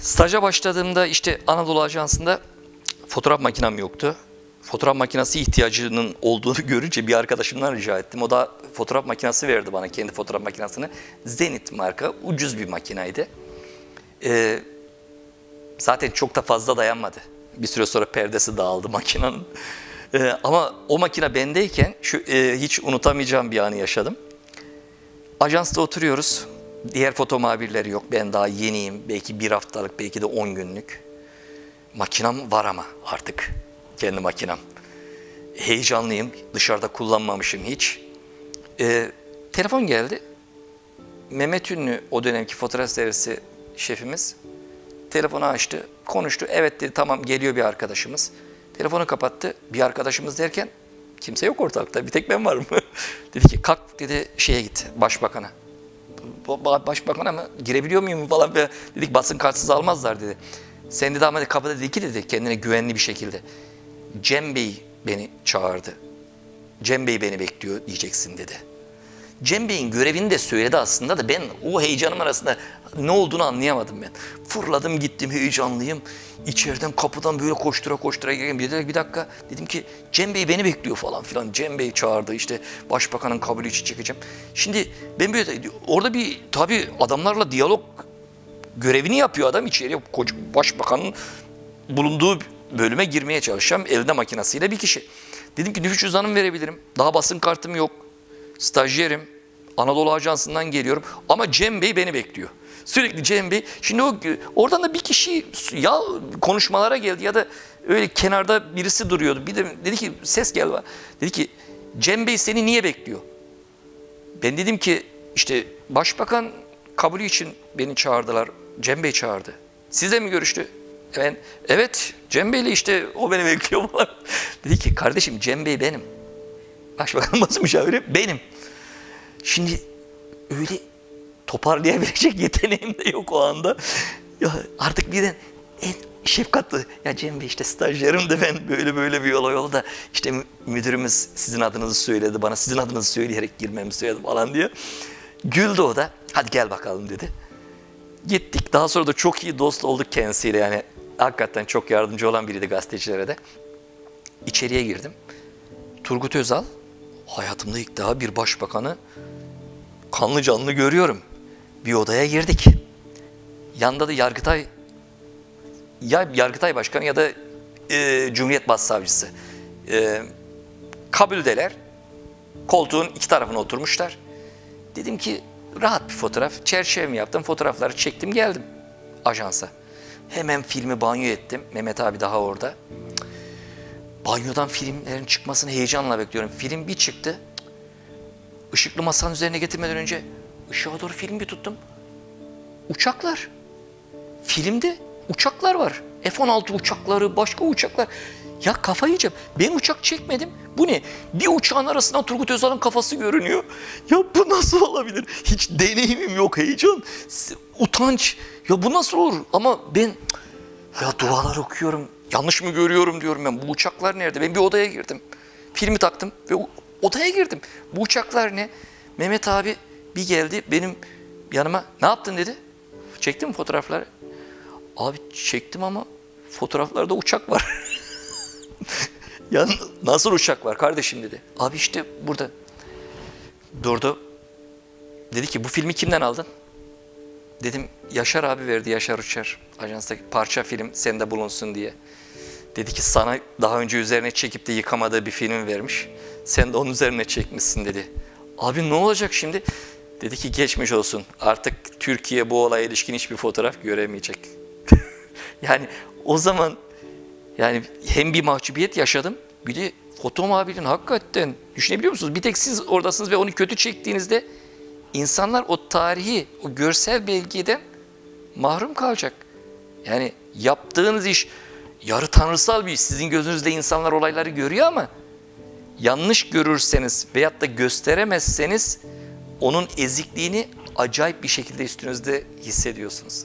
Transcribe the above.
Staja başladığımda işte Anadolu Ajansı'nda fotoğraf makinem yoktu. Fotoğraf makinesi ihtiyacının olduğunu görünce bir arkadaşımdan rica ettim. O da fotoğraf makinesi verdi bana kendi fotoğraf makinesini. Zenit marka ucuz bir makinaydı. Ee, zaten çok da fazla dayanmadı. Bir süre sonra perdesi dağıldı makinenin. Ee, ama o makine bendeyken şu e, hiç unutamayacağım bir anı yaşadım. Ajansta oturuyoruz. Diğer foto muhabirleri yok. Ben daha yeniyim. Belki bir haftalık, belki de 10 günlük. Makinem var ama artık. Kendi makinem. Heyecanlıyım. Dışarıda kullanmamışım hiç. Ee, telefon geldi. Mehmet Ünlü o dönemki fotoğraf servisi şefimiz telefonu açtı, konuştu. Evet dedi tamam geliyor bir arkadaşımız. Telefonu kapattı. Bir arkadaşımız derken kimse yok ortalıkta. Bir tek ben varım. dedi ki kalk dedi şeye git başbakana. "Ba- Başbakana mı girebiliyor muyum falan. Böyle Dedik basın kartsız almazlar dedi. Sen dedi ama kapıda dedi ki dedi kendine güvenli bir şekilde. Cem Bey beni çağırdı. Cem Bey beni bekliyor diyeceksin dedi. Cem Bey'in görevini de söyledi aslında da ben o heyecanım arasında ne olduğunu anlayamadım ben. Fırladım gittim heyecanlıyım. İçeriden kapıdan böyle koştura koştura gireyim. Bir, bir dakika dedim ki Cem Bey beni bekliyor falan filan. Cem Bey çağırdı işte başbakanın kabulü için çekeceğim. Şimdi ben böyle orada bir tabii adamlarla diyalog görevini yapıyor adam içeriye başbakanın bulunduğu bölüme girmeye çalışacağım elde makinesiyle bir kişi. Dedim ki nüfus cüzdanımı verebilirim. Daha basın kartım yok. Stajyerim. Anadolu Ajansı'ndan geliyorum. Ama Cem Bey beni bekliyor. Sürekli Cem Bey. Şimdi o oradan da bir kişi ya konuşmalara geldi ya da öyle kenarda birisi duruyordu. Bir de dedi ki ses bana. Dedi ki Cem Bey seni niye bekliyor? Ben dedim ki işte başbakan kabulü için beni çağırdılar. Cem Bey çağırdı. Sizle mi görüştü? Ben, evet Cem Bey'le işte o beni bekliyor. Dedi ki kardeşim Cem Bey benim. Başbakan basın müşaviri benim. Şimdi öyle toparlayabilecek yeteneğim de yok o anda. Ya artık birden en şefkatli. Ya Cem Bey işte stajyerim de ben böyle böyle bir olay oldu da işte mü- müdürümüz sizin adınızı söyledi bana sizin adınızı söyleyerek girmemi söyledi falan diye. Güldü o da. Hadi gel bakalım dedi. Gittik. Daha sonra da çok iyi dost olduk kendisiyle yani. Hakikaten çok yardımcı olan biriydi gazetecilere de. İçeriye girdim. Turgut Özal, hayatımda ilk daha bir başbakanı kanlı canlı görüyorum. Bir odaya girdik. Yanında da Yargıtay, ya Yargıtay Başkanı ya da e, Cumhuriyet Başsavcısı. E, kabuldeler. Koltuğun iki tarafına oturmuşlar. Dedim ki rahat bir fotoğraf. Çerçevemi yaptım, fotoğrafları çektim geldim ajansa. Hemen filmi banyo ettim. Mehmet abi daha orada. Banyodan filmlerin çıkmasını heyecanla bekliyorum. Film bir çıktı. Işıklı masanın üzerine getirmeden önce ışığa doğru film bir tuttum. Uçaklar. Filmde uçaklar var. F-16 uçakları, başka uçaklar. Ya kafa yiyeceğim. Ben uçak çekmedim. Bu ne? Bir uçağın arasından Turgut Özal'ın kafası görünüyor. Ya bu nasıl olabilir? Hiç deneyimim yok, heyecan, utanç. Ya bu nasıl olur? Ama ben ya dualar okuyorum. Yanlış mı görüyorum diyorum ben. Bu uçaklar nerede? Ben bir odaya girdim. Filmi taktım ve odaya girdim. Bu uçaklar ne? Mehmet abi bir geldi benim yanıma. Ne yaptın dedi. Çektin mi fotoğrafları? Abi çektim ama fotoğraflarda uçak var. ya nasıl uçak var kardeşim dedi. Abi işte burada. Durdu. Dedi ki bu filmi kimden aldın? Dedim Yaşar abi verdi Yaşar Uçar. Ajanstaki parça film sende bulunsun diye. Dedi ki sana daha önce üzerine çekip de yıkamadığı bir film vermiş. Sen de onun üzerine çekmişsin dedi. Abi ne olacak şimdi? Dedi ki geçmiş olsun. Artık Türkiye bu olaya ilişkin hiçbir fotoğraf göremeyecek. yani o zaman yani hem bir mahcubiyet yaşadım bir de foto muhabirin hakikaten düşünebiliyor musunuz? Bir tek siz oradasınız ve onu kötü çektiğinizde insanlar o tarihi, o görsel belgeden mahrum kalacak. Yani yaptığınız iş yarı tanrısal bir iş. Sizin gözünüzde insanlar olayları görüyor ama yanlış görürseniz veyahut da gösteremezseniz onun ezikliğini acayip bir şekilde üstünüzde hissediyorsunuz.